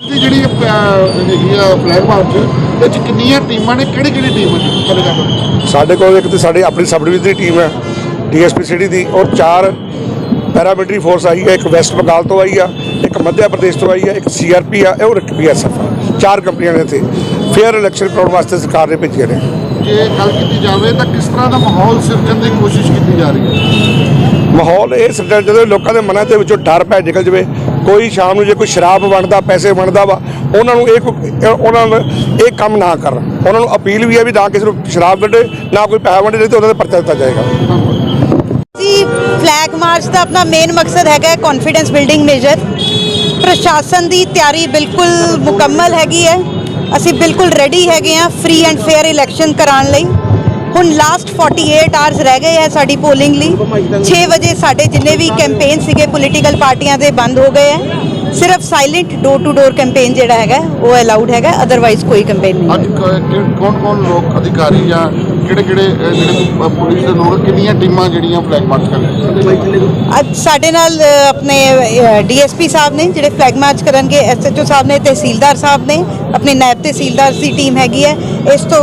ਦੀ ਜਿਹੜੀ ਹੈਗੀ ਆ ਫਲੈਗ ਮਾਰਚ ਇਹ ਚ ਕਿੰਨੀਆਂ ਟੀਮਾਂ ਨੇ ਕਿਹੜੀ ਕਿਹੜੀ ਟੀਮ ਹੈ ਜੀ? ਤੁਹਾਡੇ ਕੋਲ। ਸਾਡੇ ਕੋਲ ਇੱਕ ਤੇ ਸਾਡੀ ਆਪਣੀ ਸਬ ਡਿਵੀਜ਼ਨ ਦੀ ਟੀਮ ਹੈ ਡੀਐਸਪੀ ਸਿਟੀ ਦੀ ਔਰ ਚਾਰ ਪੈਰਾਮਿਲਟਰੀ ਫੋਰਸ ਆਈ ਹੈ ਇੱਕ ਵੈਸਟ ਬੰਗਾਲ ਤੋਂ ਆਈ ਆ ਇੱਕ ਮੱਧ ਪ੍ਰਦੇਸ਼ ਤੋਂ ਆਈ ਹੈ ਇੱਕ ਸੀਆਰਪੀ ਆ ਔਰ ਇੱਕ ਬੀਐਸਐਫ ਆ। ਚਾਰ ਕੰਪਨੀਆਂ ਨੇ ਇੱਥੇ। ਫੇਅਰ ਇਲੈਕਸ਼ਨ ਕਰਾਉਣ ਵਾਸਤੇ ਸਰਕਾਰ ਨੇ ਭੇਜੀਆਂ ਨੇ। ਜੇ ਗੱਲ ਕੀਤੀ ਜਾਵੇ ਤਾਂ ਕਿਸ ਤਰ੍ਹਾਂ ਦਾ ਮਾਹੌਲ ਸਿਰਜਣ ਦੀ ਕੋਸ਼ਿਸ਼ ਕੀਤੀ ਜਾ ਰਹੀ ਹੈ? ਮਾਹੌਲ ਇਹ ਸਰਕਾਰ ਜਦੋਂ ਲੋਕਾਂ ਦੇ ਮਨਾਂ ਦੇ ਵਿੱਚੋਂ ਡਰ ਪੈ ਨਿਕਲ ਜਵੇ, ਕੋਈ ਸ਼ਾਮ ਨੂੰ ਜੇ ਕੋਈ ਸ਼ਰਾਬ ਵੰਡਦਾ, ਪੈਸੇ ਵੰਡਦਾ ਵਾ, ਉਹਨਾਂ ਨੂੰ ਇਹ ਉਹਨਾਂ ਨੂੰ ਇਹ ਕੰਮ ਨਾ ਕਰਨ ਉਹਨਾਂ ਨੂੰ ਅਪੀਲ ਵੀ ਹੈ ਵੀ ਨਾ ਕਿਸੇ ਨੂੰ ਸ਼ਰਾਬ ਵੰਡੇ, ਨਾ ਕੋਈ ਪੈਸਾ ਵੰਡੇ, ਨਹੀਂ ਤੇ ਉਹਨਾਂ ਦੇ ਪਰਚਾ ਦਿੱਤਾ ਜਾਏਗਾ। ਜੀ ਫਲੈਗ ਮਾਰਚ ਦਾ ਆਪਣਾ ਮੇਨ ਮਕਸਦ ਹੈਗਾ ਕੌਨਫੀਡੈਂਸ ਬਿਲਡਿੰਗ ਮੇਜਰ ਪ੍ਰਸ਼ਾਸਨ ਦੀ ਤਿਆਰੀ ਬਿਲਕੁਲ ਮੁਕੰਮਲ ਹੈਗੀ ਹੈ। ਅਸੀਂ ਬਿਲਕੁਲ ਰੈਡੀ ਹੈਗੇ ਆ ਫ੍ਰੀ ਐਂਡ ਫੇਅਰ ਇਲੈਕਸ਼ਨ ਕਰਾਉਣ ਲਈ। ਹੁਣ ਲਾਸਟ 48 ਆਵਰਸ ਰਹਿ ਗਏ ਹੈ ਸਾਡੀ ਪੋਲਿੰਗ ਲਈ। 6 ਵਜੇ ਸਾਡੇ ਜਿੰਨੇ ਵੀ ਕੈਂਪੇਨ ਸੀਗੇ ਪੋਲੀਟੀਕਲ ਪਾਰਟੀਆਂ ਦੇ ਬੰਦ ਹੋ ਗਏ ਹੈ ਸਿਰਫ silent door to door campaign ਜਿਹੜਾ ਹੈਗਾ ਉਹ ਅਲਾਉਡ ਹੈਗਾ ਅਦਰਵਾਈਜ਼ ਕੋਈ ਕੈਂਪੇਨ ਨਹੀਂ ਅੱਜ ਕੌਣ ਕੌਣ ਲੋਕ ਅਧਿਕਾਰੀ ਜਾਂ ਕਿਹੜੇ ਕਿਹੜੇ ਜਿਹੜੇ ਪੁਲਿਸ ਦੇ ਲੋਕ ਕਿੰਨੀਆਂ ਟੀਮਾਂ ਜਿਹੜੀਆਂ ਫਲੈਗ ਮਾਰਚ ਕਰ ਰਹੀਆਂ? ਅੱਜ ਸਾਡੇ ਨਾਲ ਆਪਣੇ ਡੀਐਸਪੀ ਸਾਹਿਬ ਨੇ ਜਿਹੜੇ ਫਲੈਗ ਮਾਰਚ ਕਰਨਗੇ ਐਸਐਚਓ ਸਾਹਿਬ ਨੇ ਤਹਿਸੀਲਦਾਰ ਸਾਹਿਬ ਨੇ ਆਪਣੇ ਨਾਇਬ ਤਹਿਸੀਲਦਾਰ ਦੀ ਟੀਮ ਹੈਗੀ ਹੈ। ਇਸ ਤੋਂ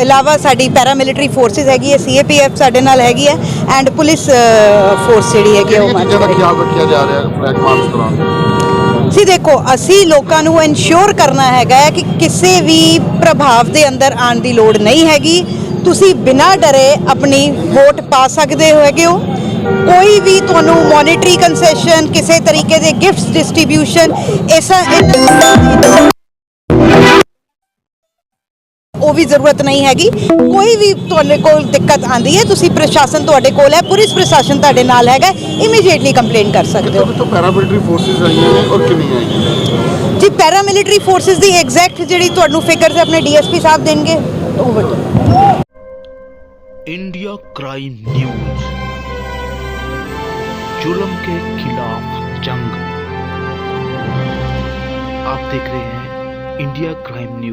ਇਲਾਵਾ ਸਾਡੀ ਪੈਰਾਮਿਲਟਰੀ ਫੋਰਸਿਸ ਹੈਗੀ ਹੈ ਸੀਏਪੀਐਫ ਸਾਡੇ ਨਾਲ ਹੈਗੀ ਹੈ ਐਂਡ ਪੁਲਿਸ ਫੋਰਸ ਜਿਹੜੀ ਹੈਗੀ ਉਹ ਮਾਰਚ ਦਾ ਖਿਆਲ ਰੱਖਿਆ ਜਾ ਰਿਹਾ ਫਲੈਗ ਮਾਰਚ ਦੌਰਾਨ? ਜੀ ਦੇਖੋ, ਅਸੀਂ ਲੋਕਾਂ ਨੂੰ ਇਨਸ਼ੋਰ ਕਰਨਾ ਹੈਗਾ ਹੈ ਕਿ ਕਿਸੇ ਵੀ ਪ੍ਰਭਾਵ ਦੇ ਅੰਦਰ ਆਉਣ ਦੀ ਲੋੜ ਨਹੀਂ ਹੈਗੀ। ਤੁਸੀਂ ਬਿਨਾਂ ਡਰੇ ਆਪਣੀ ਵੋਟ ਪਾ ਸਕਦੇ ਹੋ ਹੈਗੇ ਹੋ। ਕੋਈ ਵੀ ਤੁਹਾਨੂੰ ਮੋਨਿਟਰੀ ਕੰਸੈਸ਼ਨ ਕਿਸੇ ਤਰੀਕੇ ਦੇ ਗਿਫਟਸ ਡਿਸਟ੍ਰੀਬਿਊਸ਼ਨ ਐਸਾ ਉਹ ਵੀ ਜ਼ਰੂਰਤ ਨਹੀਂ ਹੈਗੀ ਕੋਈ ਵੀ ਤੁਹਾਡੇ ਕੋਲ ਦਿੱਕਤ ਆਂਦੀ ਹੈ ਤੁਸੀਂ ਪ੍ਰਸ਼ਾਸਨ ਤੁਹਾਡੇ ਕੋਲ ਹੈ ਪੁਲਿਸ ਪ੍ਰਸ਼ਾਸਨ ਤੁਹਾਡੇ ਨਾਲ ਹੈਗਾ ਇਮੀਡੀਏਟਲੀ ਕੰਪਲੇਂਟ ਕਰ ਸਕਦੇ ਹੋ ਕਿਤੋਂ ਕਿਤੋਂ ਪੈਰਾਮਿਲਟਰੀ ਫੋਰਸਿਸ ਆਈਆਂ ਨੇ ਔਰ ਕਿੰਨੀਆਂ ਆਈਆਂ ਜੀ ਪੈਰਾਮਿਲਟਰੀ ਫੋਰਸਿਸ ਦੀ ਐਗਜ਼ੈਕਟ ਜਿਹੜੀ ਤੁਹਾਨੂੰ ਫਿਗਰਸ ਆਪਣੇ ਡੀਐਸਪੀ ਸਾਹਿਬ ਦੇਣਗੇ ਉਹ ਬਤਾ इंडिया क्राइम न्यूज जुल्म के खिलाफ जंग आप देख रहे हैं इंडिया क्राइम न्यूज